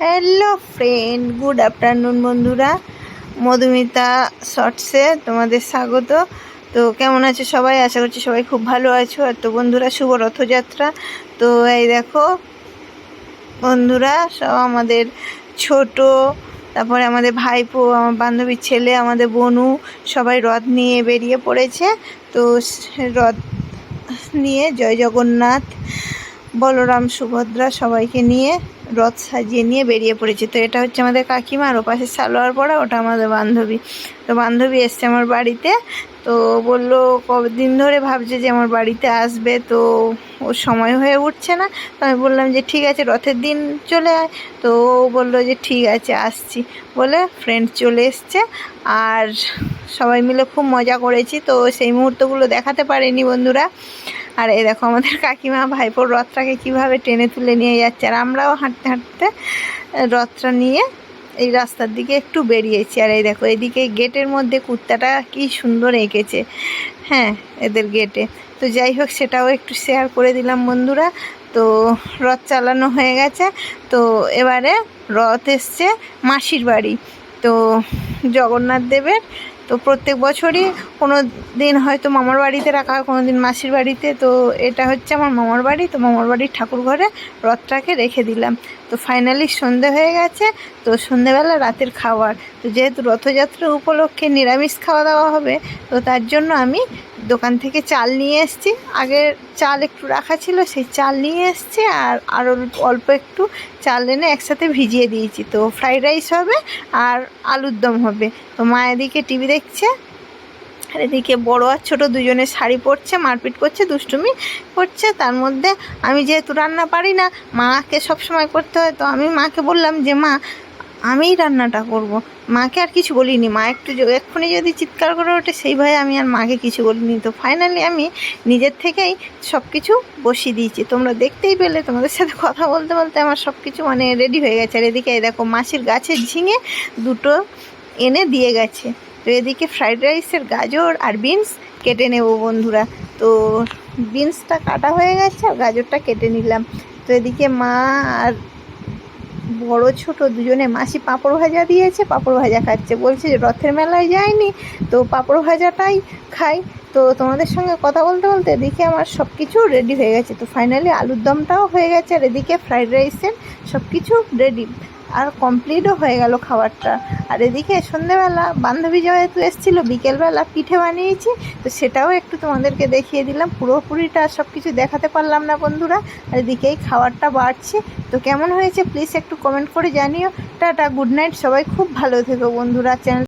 Hello friend good afternoon বন্ধুরা। মধুমিতা শর্টসে তোমাদের স্বাগত। তো কেমন আছো সবাই? আশা করছি সবাই খুব ভালো আছো। আর তো বন্ধুরা, শুভ রথযাত্রা। তো এই দেখো, বন্ধুরা, সব আমাদের ছোট, তারপরে আমাদের ভাইপো, আমার বান্ধবীর ছেলে, আমাদের বনু, সবাই রথ নিয়ে বেরিয়ে পড়েছে। তো রথ নিয়ে জয় জগন্নাথ, বলরাম, সুভদ্রা সবাইকে নিয়ে রথ সাজিয়ে নিয়ে বেরিয়ে পড়েছে। তো এটা হচ্ছে আমাদের কাকিমা আর ও পাশে সালোয়ার পরা, ওটা আমাদের বান্ধবী। তো বান্ধবী এসছে আমার বাড়িতে। তো বলল, কদিন ধরে ভাবছে যে আমার বাড়িতে আসবে। তো ওর সময় হয়ে উঠছে না। তো আমি বললাম যে, ঠিক আছে, রথের দিন চলে আয়। তো ও বলল যে, ঠিক আছে, আসছি। বলে ফ্রেন্ড চলে এসছে। আর সবাই মিলে খুব মজা করেছি। তো সেই মুহূর্তগুলো দেখাতে পারিনি বন্ধুরা। আর এই দেখো আমাদের কাকিমা ভাইপোর রথটাকে কীভাবে টেনে তুলে নিয়ে যাচ্ছে, আর আমরাও হাঁটতে হাঁটতে রথটা নিয়ে এই রাস্তার দিকে একটু বেরিয়েছি। আর এই দেখো, এদিকে গেটের মধ্যে কুর্তাটা কি সুন্দর এঁকেছে। হ্যাঁ এদের গেটে। তো যাই হোক, সেটাও একটু শেয়ার করে দিলাম বন্ধুরা। তো রথ চালানো হয়ে গেছে। তো এবারে রথ এসছে মাসির বাড়ি। তো জগন্নাথ দেবের তো প্রত্যেক বছরই কোনো দিন হয়তো মামার বাড়িতে রাখা হয়, কোনো দিন মাসির বাড়িতে। তো এটা হচ্ছে আমার মামার বাড়ি, তো মামার বাড়ির ঠাকুর ঘরে রথটাকে রেখে দিলাম। তো ফাইনালি সন্ধে হয়ে গেছে, তো সন্ধেবেলা রাতের খাবার তো যেহেতু রথযাত্রা উপলক্ষে নিরামিষ খাওয়া দাওয়া হবে, তো তার জন্য আমি দোকান থেকে চাল নিয়ে এসেছি। আগের চাল একটু রাখা ছিল, সেই চাল নিয়ে এসেছি আর আরও অল্প একটু চাল এনে একসাথে ভিজিয়ে দিয়েছি। তো ফ্রাইড রাইস হবে আর আলুর দম হবে। তো মা এদিকে টিভি দেখছে, আর এদিকে বড় আর ছোটো দুজনে শাড়ি পরছে, মারপিট করছে, দুষ্টুমি করছে। তার মধ্যে আমি যেহেতু রান্না পারি না, মাকে সব সময় করতে হয়, তো আমি মাকে বললাম যে, মা আমিই রান্নাটা করব। মাকে আর কিছু বলিনি। মা একটু এক্ষুনি যদি চিৎকার করে ওঠে, সেই ভয়ে আমি আর মাকে কিছু বলিনি। তো ফাইনালি আমি নিজের থেকেই সব কিছু বসিয়ে দিয়েছি। তোমরা দেখতেই পেলে, তোমাদের সাথে কথা বলতে বলতে আমার সব কিছু মানে রেডি হয়ে গেছে। আর এদিকে দেখো মাসির গাছের ঝিঙে দুটো এনে দিয়ে গেছে। তো এদিকে ফ্রাইড রাইসের গাজর আর বিনস কেটে নেব বন্ধুরা। তো বিনসটা কাটা হয়ে গেছে আর গাজরটা কেটে নিলাম। তো এদিকে মা আর বড় ছোট দুজনে, মাসি পাঁপড় ভাজা দিয়েছে, পাঁপড় ভাজা খাচ্ছে। বলছে যে রথের মেলায় যায়নি তো পাঁপড় ভাজাটাই খাই। তো তোমাদের সঙ্গে কথা বলতে বলতে এদিকে আমার সব কিছু রেডি হয়ে গেছে। তো ফাইনালি আলুর দমটাও হয়ে গেছে, আর এদিকে ফ্রাইড রাইসের সব কিছু রেডি আর কমপ্লিটও হয়ে গেল খাবারটা। আর এদিকে সন্ধেবেলা বান্ধবী যেহেতু এসেছিল, বিকেলবেলা পিঠে বানিয়েছি, তো সেটাও একটু তোমাদেরকে দেখিয়ে দিলাম। পুরোপুরিটা সব কিছু দেখাতে পারলাম না বন্ধুরা। আর এদিকেই খাবারটা বাড়ছে। তো কেমন হয়েছে প্লিজ একটু কমেন্ট করে জানিও। টাটা গুড নাইট সবাই খুব ভালো থেকো বন্ধুরা। চ্যানেল